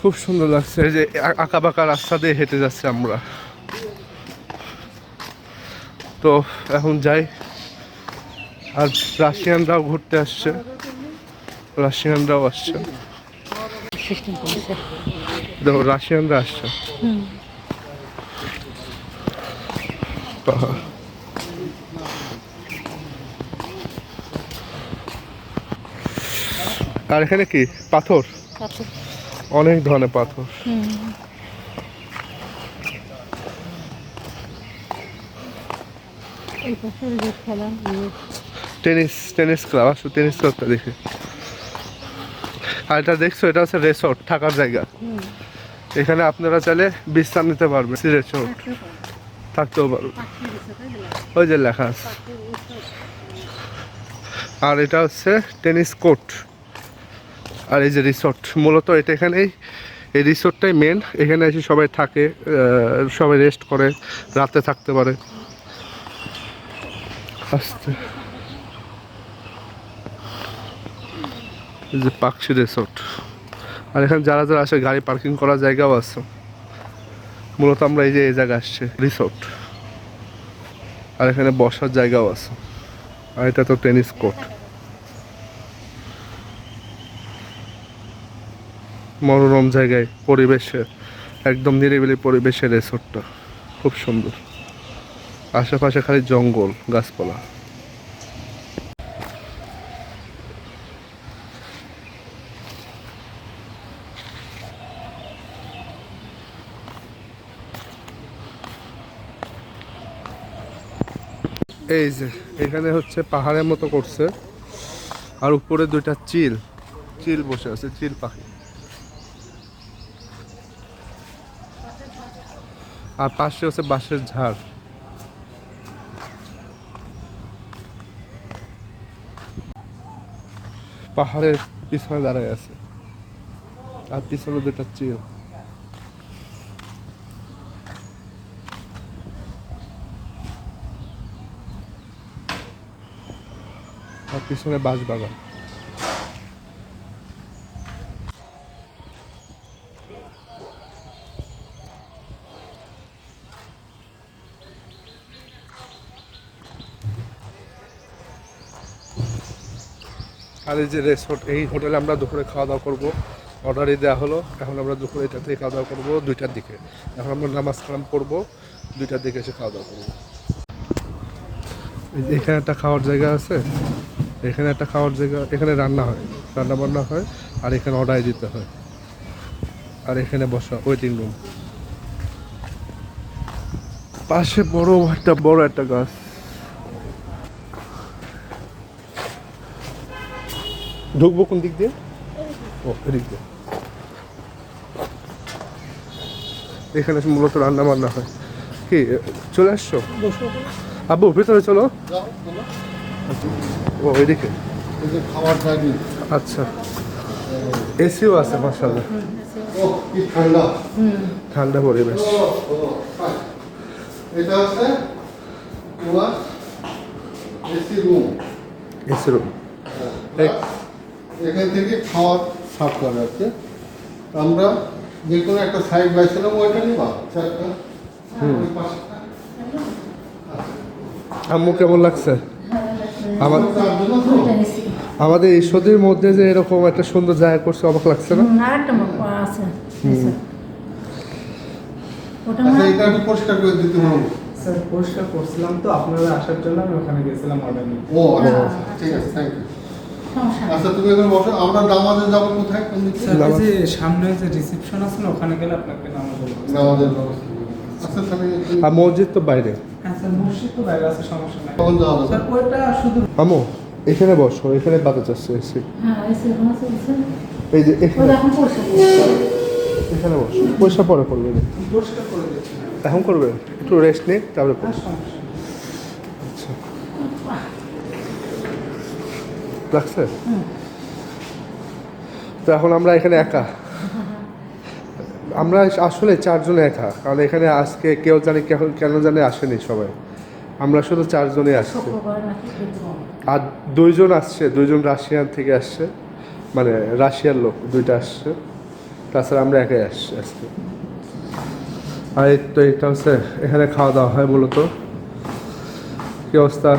খুব সুন্দর লাগছে। যে আঁকা বাঁকা রাস্তা দিয়ে হেঁটে যাচ্ছে আমরা। তো এখন যাই। আর রাশিয়ানরাও ঘুরতে আসছে। রাশিয়ানরাও আসছে। দেখো, রাশিয়ানরা আসছে। পাহাড়। আর এখানে কি? পাথর? পাথর। অনেক ধরনের পাথর। টেনিস টেনিস ক্লাব, আসো টেনিস ক্লাবটা দেখি। আর এটা দেখছ, এটা হচ্ছে রেসর্ট থাকার জায়গা। এখানে আপনারা চাইলে বিশ্রাম নিতে পারবেন রেসর্ট থাকতেও পারবেন। ওই যে লেখা আর এটা হচ্ছে টেনিস কোর্ট। আর এই যে রিসোর্ট মূলত এটা এখানেই, এই রিসোর্টটাই মেন এখানে এসে সবাই থাকে সবাই রেস্ট করে, রাতে থাকতে পারে। আস্তে। এই যে পাকশি রিসোর্ট আর এখানে যারা যারা আসে, গাড়ি পার্কিং করার জায়গাও আছে। মূলত আমরা এই যে, এই জায়গায় আসছে রিসোর্ট আর এখানে বসার জায়গাও আছে। আর এটা তো টেনিস কোর্ট মনোরম জায়গায় পরিবেশে, একদম নিরিবিলি পরিবেশের রিসোর্টটা। খুব সুন্দর। আশেপাশে খালি জঙ্গল, গাছপালা। এই যে, এখানে হচ্ছে পাহাড়ের মতো করছে। আর উপরে দুইটা চিল। চিল বসে আছে, চিল পাখি। আর পাশে হচ্ছে বাঁশের ঝাড়। পাহাড়ের পিছনে দাঁড়ায় আছে। আর পিছনে দুটা চিল আর পিছনে বাঁশ বাগান আর এই যে রেসর্ট এই হোটেলে আমরা দুপুরে খাওয়া দাওয়া করব অর্ডারই দেওয়া হলো। এখন আমরা দুপুরে এটা থেকে খাওয়া দাওয়া করব, দুইটার দিকে। এখন আমরা নামাজ কালাম করব দুইটার দিকে এসে খাওয়া দাওয়া করব এখানে একটা খাওয়ার জায়গা আছে। এখানে একটা খাওয়ার জায়গা, এখানে রান্না হয় রান্না বান্না হয়, আর এখানে অর্ডার দিতে হয়। আর এখানে বসা ওয়েটিং রুম পাশে বড় একটা বড় একটা গাছ। ঢুকবো কোন দিক দিয়ে? ও, এদিক দিয়ে। এখানে মূলত রান্না বান্না হয়। কি চলে আসছো? আব্বু, ভিতরে চলো। ও, এদিকে। আচ্ছা। এসিও আছে মাসাল্লাহ ঠান্ডা ঠান্ডা পরিবেশ। এটা এসি রুম এসি রুম। এখান থেকে খাওয়ার সাফ করা যাচ্ছে। আমরা যে কোনো একটা সাইড বাইছিলাম ওইটা নিবা? চারটা? ওই আম্মু কেমন লাগছে? আমাদের ঈশ্বরদের মধ্যে যে এরকম একটা সুন্দর জায়গা করছে অবাক লাগছে না? আছে। আচ্ছা। মনে একটু পরিষ্কার করে দিতে হবে। স্যার পরিষ্কার করছিলাম তো আপনারা আসার জন্য আমি ওখানে গেছিলাম অর্ডার নিয়ে ও আচ্ছা আচ্ছা, ঠিক আছে থ্যাংক ইউ। আচ্ছা তুমি এখানে বসো আমরা দামাজে যাব কোথায়? কোন দিকে? স্যার এই যে সামনে যে রিসেপশন আছে না ওখানে গেলে আপনাকে নামাজ দামাজের ব্যবস্থা আচ্ছা তাহলে আর মসজিদ তো বাইরে। হ্যাঁ স্যার মসজিদ তো বাইরে আছে সমস্যা নাই। কখন যাওয়া স্যার ওইটা শুধু আম্মু এখানে বসো এখানে বাতাস আসছে এসি। হ্যাঁ, এই যে ওখানে এই যে এখানে। দেখুন পরিষ্কার এখানে বসো পয়সা পরে করবে। পরিষ্কার করে দিচ্ছি। এখন করবে? একটু রেস্ট নিয়ে তারপরে করবে সমস্যা নেই। আচ্ছা লাগছে? তো এখন আমরা এখানে একা। আমরা আসলে চারজন একা কারণ এখানে আজকে কেউ জানে কেন- জানে আসেনি সবাই। আমরা শুধু চারজনই আসছি। আর দুইজন আসছে দুইজন রাশিয়ান থেকে আসছে। মানে রাশিয়ার লোক দুইটা আসছে। তাছাড়া আমরা একাই আসছি আজকে। আর এই তো এটা হচ্ছে এখানে খাওয়া দাওয়া হয় মূলত। কি অবস্থা?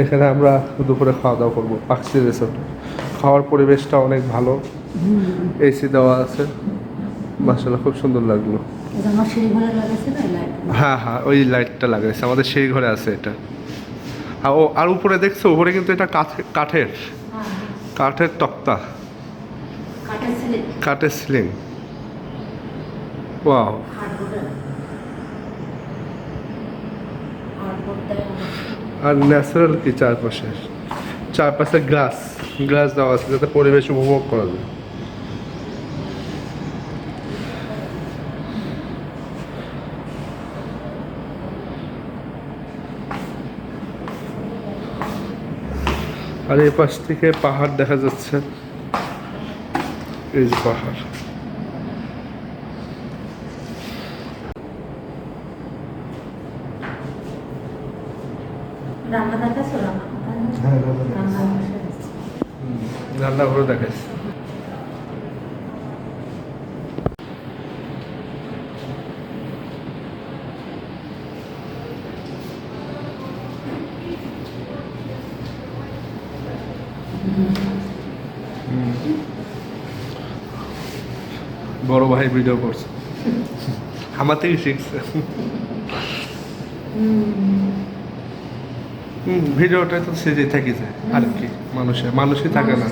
এখানে আমরা দুপুরে খাওয়া দাওয়া করব পাকসি রিসোর্ট খাওয়ার পরিবেশটা অনেক ভালো। এসি দেওয়া আছে। মাসাল্লাহ খুব সুন্দর লাগল। হ্যাঁ হ্যাঁ ওই লাইটটা লাগাইছে। আমাদের সেই ঘরে আছে এটা। আর ও আর উপরে দেখছ উপরে কিন্তু এটা কাঠে- কাঠের। কাঠের তক্তা। কাঠের সিলিং ওয়াও। আর ন্যাচারাল কি চারপাশে? চারপাশে গ্লাস গ্লাস দেওয়া আছে, যাতে পরিবেশ উপভোগ করা যায়। আর এই পাশ থেকে পাহাড় দেখা যাচ্ছে। এই যে পাহাড়। রান্না দেখাচ্ছ হ্যাঁ, রান্না আছে। রান্নাঘরও দেখাচ্ছে বড় ভাই ভিডিও করছে। আমার থেকে শিখছে। হুম। ভিডিওটা তো সেজে থাকি যায় আর কি মানুষের মানুষই থাকে না।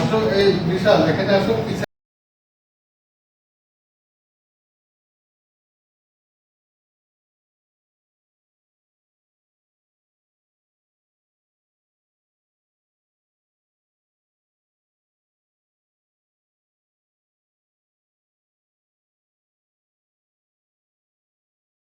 আসলে এই বিশাল এখানে আসলে